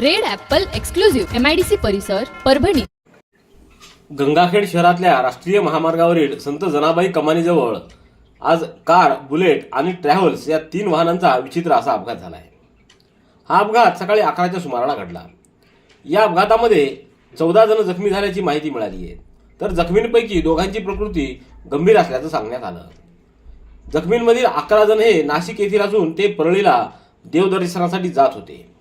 Red apple exclusive MIDC परिसर परभणी. गंगाखेड शहरातल्या राष्ट्रीय महामार्गावरील संत जनाबाई कमानीजवळ आज कार बुलेट आणि ट्रॅव्हल्स या तीन वाहनांचा विचित्र असा अपघात झाला आहे. हा अपघात सकाळी अकराच्या सुमाराला घडला. या अपघातामध्ये चौदा जण जखमी झाल्याची माहिती मिळाली आहे. तर जखमींपैकी दोघांची प्रकृती गंभीर असल्याचं सांगण्यात आलं. जखमींमधील अकरा जण हे नाशिक येथील असून ते परळीला देवदर्शनासाठी जात होते.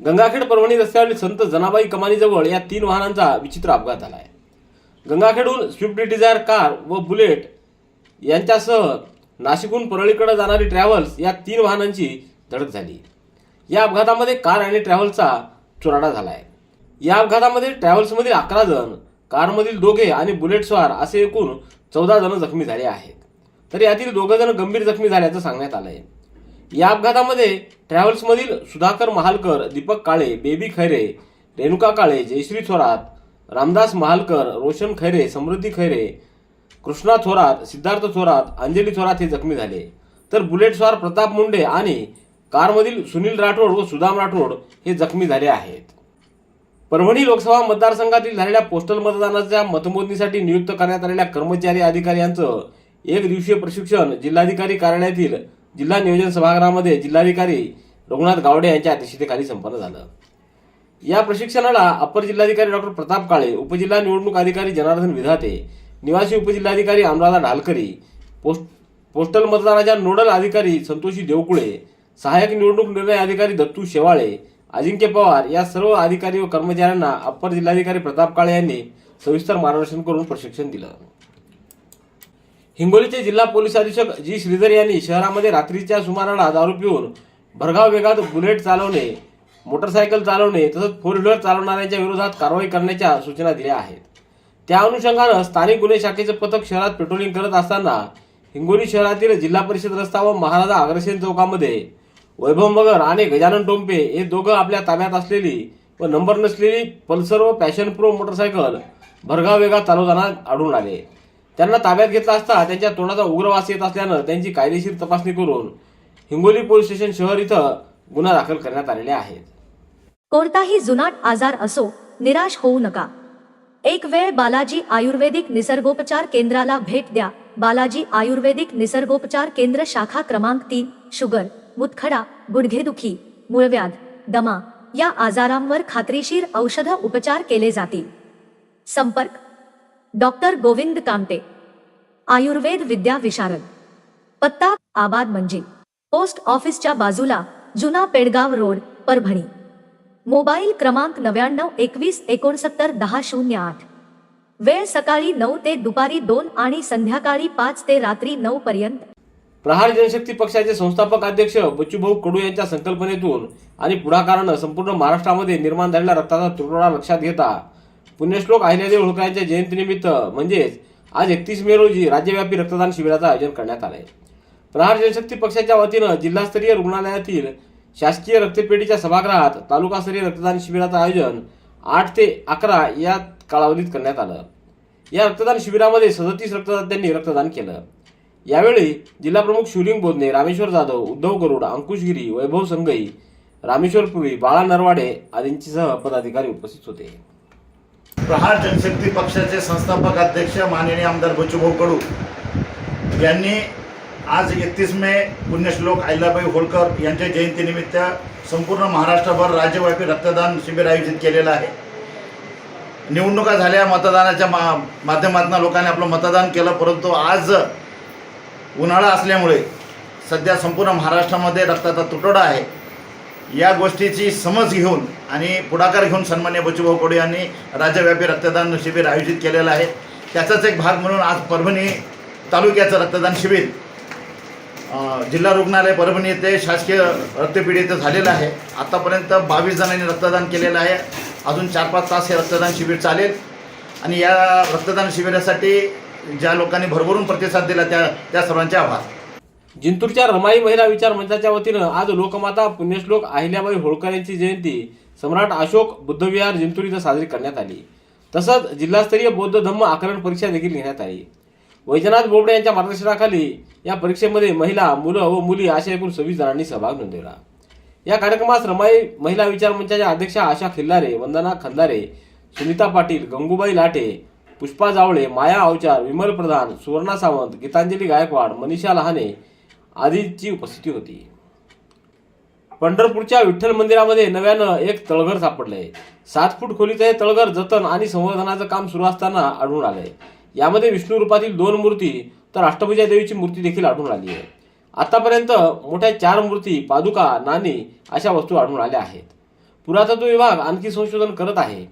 गंगाखेड परभणी रस्त्यावरील संत जनाबाई कमानीजवळ या तीन वाहनांचा विचित्र अपघात झाला आहे गंगाखेडहून स्विफ्ट डिझायर कार व बुलेट यांच्यासह नाशिकहून परळीकडे जाणारी ट्रॅव्हल्स या तीन वाहनांची धडक झाली. या अपघातामध्ये कार आणि ट्रॅव्हल्सचा चुराडा झाला आहे या अपघातामध्ये ट्रॅव्हल्समधील अकरा जण कारमधील दोघे आणि बुलेट स्वार असे एकूण चौदा जण जखमी झाले आहेत. तर यातील दोघं जण गंभीर जखमी झाल्याचं सांगण्यात आलं आहे या अपघातामध्ये ट्रॅव्हल्समधील सुधाकर महालकर दीपक काळे बेबी खैरे रेणुका काळे जयश्री थोरात रामदास महालकर रोशन खैरे समृद्धी खैरे कृष्णा थोरात सिद्धार्थ थोरात अंजली थोरात हे जखमी झाले. तर बुलेटस्वार प्रताप मुंडे आणि कारमधील सुनील राठोड व सुदाम राठोड हे जखमी झाले आहेत. परभणी लोकसभा मतदारसंघातील झालेल्या पोस्टल मतदानाच्या मतमोजणीसाठी नियुक्त करण्यात आलेल्या कर्मचारी अधिकाऱ्यांचं एक दिवसीय प्रशिक्षण जिल्हाधिकारी कार्यालयातील जिल्हा नियोजन सभागृहामध्ये जिल्हाधिकारी रघुनाथ गावडे यांच्या अध्यक्षतेखाली संपन्न झालं. या प्रशिक्षणाला अपर जिल्हाधिकारी डॉक्टर प्रताप काळे उपजिल्हा निवडणूक अधिकारी जनार्दन विधाते निवासी उपजिल्हाधिकारी अनुराधा ढालकरी पोस्ट पोस्टल मतदानाच्या नोडल अधिकारी संतोषी देवकुळे सहाय्यक निवडणूक निर्णय अधिकारी दत्तू शेवाळे अजिंक्य पवार या सर्व अधिकारी व कर्मचाऱ्यांना अप्पर जिल्हाधिकारी प्रताप काळे यांनी सविस्तर मार्गदर्शन करून प्रशिक्षण दिलं. हिंगोलीचे जिल्हा पोलीस अधीक्षक जी श्रीधर यांनी शहरामध्ये रात्रीच्या सुमाराला दारू पिऊन भरगाव वेगात बुलेट चालवणे मोटरसायकल चालवणे तसंच फोर व्हीलर चालवणाऱ्यांच्या विरोधात कारवाई करण्याच्या सूचना दिल्या आहेत. त्या अनुषंगानं स्थानिक गुन्हे शाखेचे पथक शहरात पेट्रोलिंग करत असताना हिंगोली शहरातील जिल्हा परिषद रस्ता व महाराजा अग्रसेन चौकामध्ये वैभव मगर आणि गजानन टोंपे हे दोघं आपल्या ताब्यात असलेली व नंबर नसलेली पल्सर व पॅशन प्रो मोटरसायकल भरगाव वेगात चालवताना आढळून आले. त्यांना ताब्यात घेतला असता त्यांच्या तोंडाचा उग्रवास येत असल्यानं त्यांची कायदेशीर तपासणी करून हिंगोली पोलीस स्टेशन शहर इथं गुन्हा दाखल करण्यात आलेले आहेत. कोणताही जुनाट आजार असो निराश होऊ नका. एक वेळ बालाजी आयुर्वेदिक निसर्गोपचार केंद्राला भेट द्या. बालाजी आयुर्वेदिक निसर्गोपचार केंद्र शाखा क्रमांक तीन शुगर मुतखडा गुडघेदुखी मूळव्याध दमा या आजारांवर खात्रीशीर औषध उपचार केले जातील. संपर्क डॉक्टर गोविंद कामते. आयुर्वेद विद्या विशारद. पत्ता आबाद मंजी. पोस्ट ऑफिसच्या बाजूला जुना पेडगाव रोड परभणी. मोबाईल क्रमांक नव्याण्णव एकवीस एकोणसत्तर दहा शून्य आठ. वेळ सकाळी नऊ ते दुपारी दोन आणि संध्याकाळी पाच ते रात्री नऊ पर्यंत. प्रहार जनशक्ती पक्षाचे संस्थापक अध्यक्ष बच्चूभाऊ कडू यांच्या संकल्पनेतून आणि पुढाकारानं संपूर्ण महाराष्ट्रामध्ये निर्माण झालेला रक्ताचा तुटवडा लक्षात घेता पुण्यश्लोक अहिल्यादेवी होळकर जयंतीनिमित्त म्हणजेच आज एकतीस मे रोजी राज्यव्यापी रक्तदान शिबिराचं आयोजन करण्यात आलंय. प्रहार जनशक्ती पक्षाच्या वतीनं जिल्हास्तरीय रुग्णालयातील शासकीय रक्तपेढीच्या सभागृहात तालुकास्तरीय रक्तदान शिबिराचं आयोजन आठ ते अकरा या कालावधीत करण्यात आलं. या रक्तदान शिबिरामध्ये सदतीस रक्तदात्यांनी रक्तदान केलं. यावेळी जिल्हाप्रमुख शिवलिंग बोधने रामेश्वर जाधव उद्धव गरुड अंकुशगिरी वैभव संगई रामेश्वर पुरी बाळा नरवाडे आदींसह पदाधिकारी उपस्थित होते. प्रहार जनशक्ती पक्षाचे संस्थापक अध्यक्ष माननीय आमदार बचूभाऊ कडू यांनी आज एकतीस मे पुण्यश्लोक अहिल्याबाई होळकर यांच्या जयंतीनिमित्त संपूर्ण महाराष्ट्रभर राज्यव्यापी रक्तदान शिबिर आयोजित केलेलं आहे. निवडणुका झाल्या मतदानाच्या मा माध्यमातून लोकांनी आपलं मतदान केलं परंतु आज उन्हाळा असल्यामुळे सध्या संपूर्ण महाराष्ट्रामध्ये रक्ताचा तुटवडा आहे. या गोष्टीची समज घेऊन आणि पुढाकार घेऊन सन्मान्य बचूभाऊ कोडे यांनी राज्यव्यापी रक्तदान शिबिर आयोजित केलेलं आहे. त्याचाच एक भाग म्हणून आज परभणी तालुक्याचं रक्तदान शिबिर जिल्हा रुग्णालय परभणी येथे शासकीय रक्तपेढी इथं झालेलं आहे. आतापर्यंत बावीस जणांनी रक्तदान केलेलं आहे. अजून चार पाच तास हे रक्तदान शिबिर चालेल. आणि या रक्तदान शिबिरासाठी ज्या लोकांनी भरभरून प्रतिसाद दिला त्या त्या सर्वांचे आभार. जिंतूरच्या रमाई महिला विचार मंचाच्या वतीनं आज लोकमाता पुण्यश्लोक अहिल्याबाई होळकर यांची जयंती. सम्राट अशोक बुद्धविहार जिंतूर इथं साजरी करण्यात आली. तसंच जिल्हास्तरीय बौद्ध धम्म आकलन परीक्षा देखील घेण्यात आली. वैजनाथ बोबडे यांच्या मार्गदर्शनाखाली या परीक्षेमध्ये महिला मुलं व मुली अशा एकूण सव्वीस जणांनी सहभाग नोंदवला. या कार्यक्रमास रमाई महिला विचार मंचाच्या अध्यक्षा आशा खिल्लारे वंदना खंदारे सुनीता पाटील गंगूबाई लाटे पुष्पा जावळे माया अवचार विमल प्रधान सुवर्णा सावंत गीतांजली गायकवाड मनीषा लहाने आदीची उपस्थिती होती. पंढरपूरच्या विठ्ठल मंदिरामध्ये नव्यानं एक तळघर सापडलंय. सात फूट खोलीचं हे तळघर जतन आणि संवर्धनाचं काम सुरू असताना आढळून आलंय. यामध्ये विष्णू रूपातील दोन मूर्ती तर अष्टभुजा देवीची मूर्ती देखील आढळून आली आहे. आतापर्यंत मोठ्या चार मूर्ती पादुका नाणी अशा वस्तू आढळून आल्या आहेत. पुरातत्व विभाग आणखी संशोधन करत आहे.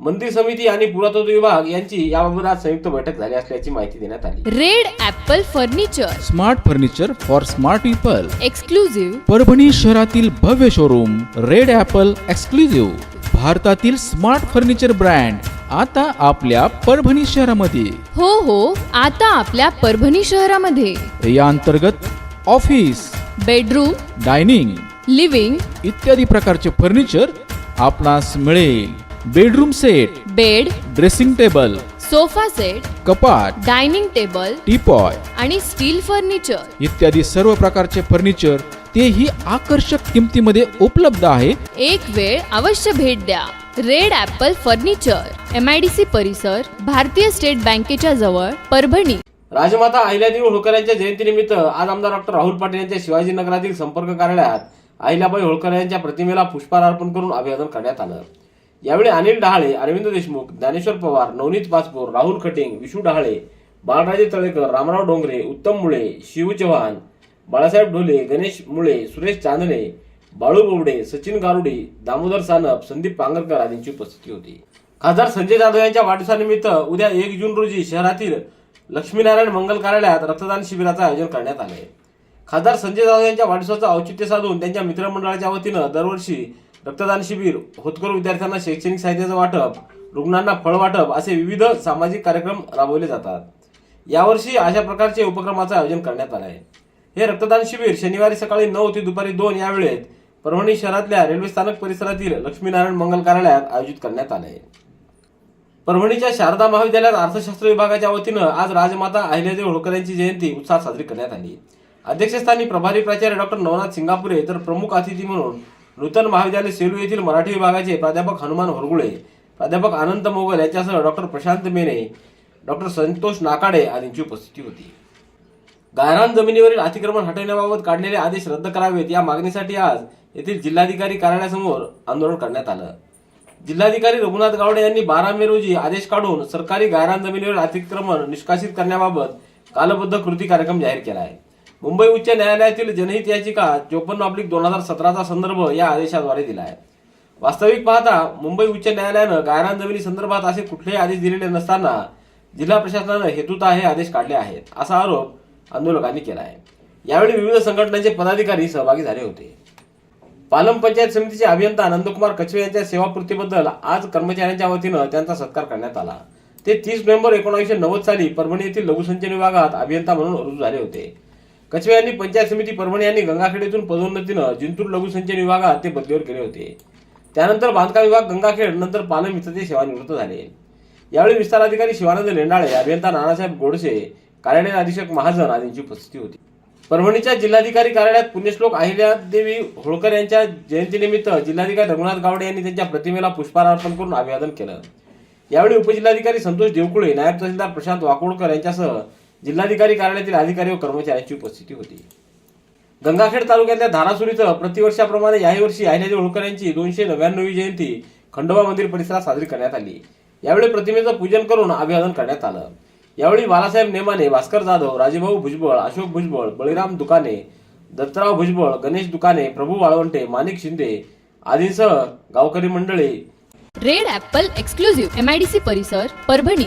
मंदिर समिती आणि पुरातत्व विभाग यांची याबाबत आज संयुक्त बैठक झाली असल्याची माहिती देण्यात आली. Red apple furniture. Smart furniture for smart people. Exclusive Parbhani शहरातील भव्य शोरूम रेड ॲपल एक्सक्लुझिव्ह भारतातील स्मार्ट फर्निचर ब्रँड आता आपल्या परभणी शहरामध्ये. हो हो आता आपल्या परभणी शहरामध्ये. या अंतर्गत ऑफिस बेडरूम डायनिंग लिव्हिंग इत्यादी प्रकारचे फर्निचर आपणास मिळेल. Bedroom set bed dressing table sofa set कपाट डायनिंग टेबल टीपॉय आणि स्टील फर्निचर. इत्यादी सर्व प्रकारचे फर्निचर तेही आकर्षक किमतीमध्ये उपलब्ध आहे. एक वेळ अवश्य भेट द्या. Red apple furniture M I D C परिसर भारतीय स्टेट बँकेच्या जवळ परभणी. राजमाता अहिल्यादेवी होळकर यांच्या जयंतीनिमित्त आज आमदार डॉक्टर राहुल पाटील यांच्या शिवाजीनगरातील संपर्क कार्यालयात अहिल्याबाई होळकर यांच्या प्रतिमेला पुष्पहार अर्पण करून अभिवादन करण्यात आलं. यावेळी अनिल डहाळे अरविंद देशमुख ज्ञानेश्वर पवार नवनीत पाचपूर राहुल खटिंग विशू डहाळे बाळराजे तळेकर रामराव डोंगरे उत्तम मुळे शिव चव्हाण बाळासाहेब ढोले गणेश मुळे सुरेश चांदणे बाळू बोबडे सचिन गारुडी दामोदर सानप संदीप पांगरकर आदींची उपस्थिती होती. खासदार संजय जाधव यांच्या वाढदिवसानिमित्त उद्या एक जून रोजी शहरातील लक्ष्मीनारायण मंगल कार्यालयात रक्तदान शिबिराचं आयोजन करण्यात आले खासदार संजय जाधव यांच्या वाढदिवसाचं औचित्य साधून त्यांच्या मित्रमंडळाच्या वतीनं दरवर्षी रक्तदान शिबिर होतकर विद्यार्थ्यांना शैक्षणिक साहित्याचं वाटप रुग्णांना फळ वाटप असे विविध सामाजिक कार्यक्रम राबवले जातात. यावर्षी अशा प्रकारचे उपक्रमाचं आयोजन करण्यात आलं आहे हे रक्तदान शिबिर शनिवारी सकाळी नऊ ते दुपारी दोन या वेळेत परभणी शहरातल्या रेल्वे स्थानक परिसरातील लक्ष्मीनारायण मंगल कार्यालयात आयोजित करण्यात आले आहे परभणीच्या शारदा महाविद्यालयात अर्थशास्त्र विभागाच्या वतीनं आज राजमाता अहिल्यादेव होळकर यांची जयंती उत्साहात साजरी करण्यात आली. अध्यक्षस्थानी प्रभारी प्राचार्य डॉक्टर नवनाथ सिंगापुरे तर प्रमुख अतिथी म्हणून नूतन महाविद्यालय सेलू येथील मराठी विभागाचे प्राध्यापक हनुमान होरगुळे प्राध्यापक अनंत मोगल यांच्यासह डॉक्टर प्रशांत मेने डॉक्टर संतोष नाकाडे आदींची उपस्थिती होती. गायरान जमिनीवरील अतिक्रमण हटवण्याबाबत काढलेले आदेश रद्द करावेत या मागणीसाठी आज येथील जिल्हाधिकारी कार्यालयासमोर आंदोलन करण्यात आलं. जिल्हाधिकारी रघुनाथ गावडे यांनी बारा मे रोजी आदेश काढून सरकारी गायरान जमिनीवरील अतिक्रमण निष्कासित करण्याबाबत कालबद्ध कृती कार्यक्रम जाहीर केला आहे. मुंबई उच्च न्यायालयातील जनहित याचिका चोपन्न ऑब्लिक दोन हजार सतराचा संदर्भ या आदेशाद्वारे दिला आहे वास्तविक पाहता मुंबई उच्च न्यायालयानं गायरान जमिनी संदर्भात असे कुठलेही आदेश दिलेले नसताना जिल्हा प्रशासनानं हेतुता हे आदेश काढले आहेत असा आरोप आंदोलकांनी केला आहे यावेळी विविध संघटनांचे पदाधिकारी सहभागी झाले होते. पालम पंचायत समितीचे अभियंता नंदकुमार कछवे यांच्या सेवापूर्तीबद्दल आज कर्मचाऱ्यांच्या वतीनं त्यांचा सत्कार करण्यात आला. ते तीस नोव्हेंबर एकोणीसशे नव्वद साली परभणी येथील लघुसंचन विभागात अभियंता म्हणून रुजू झाले होते. कचवे यांनी पंचायत समिती परभणी यांनी गंगाखेड येथून पदोन्नतीनं जिंतूर लघुसंचन विभागात ते बदलीवर केले होते. त्यानंतर बांधकाम विभाग गंगाखेड नंतर पालम इथं ते सेवानिवृत्त झाले. यावेळी विस्तार अधिकारी शिवानंद लेंडाळे अभियंता नानासाहेब गोडसे कार्यालय अधीक्षक महाजन आदींची उपस्थिती होती. परभणीच्या जिल्हाधिकारी कार्यालयात पुण्यश्लोक अहिल्यादेवी होळकर यांच्या जयंतीनिमित्त जिल्हाधिकारी रघुनाथ गावडे यांनी त्यांच्या प्रतिमेला पुष्पहार अर्पण करून अभिवादन केलं. यावेळी उपजिल्हाधिकारी संतोष देवकुळे नायब तहसीलदार प्रशांत वाकोडकर यांच्यासह जिल्हाधिकारी कार्यालयातील अधिकारी व कर्मचाऱ्यांची उपस्थिती होती. गंगाखेड तालुक्यातल्या धारासुर इथं प्रतिवर्षाप्रमाणे याही वर्षी अहिल्यादेवी होळकर यांची दोनशे नव्याण्णवी जयंती खंडोबा मंदिर परिसरात साजरी करण्यात आली. यावेळी प्रतिमेचं पूजन करून अभिवादन करण्यात आलं. यावेळी बालासाहेब नेमाने भास्कर जाधव राजेभाऊ भुजबळ अशोक भुजबळ बळीराम दुकाने दत्तराव भुजबळ गणेश दुकाने प्रभू वाळवंटे माणिक शिंदे आदींसह गावकरी मंडळी रेड ॲपल एक्सक्लुझिव्ह एमआयडीसी परिसर परभणी.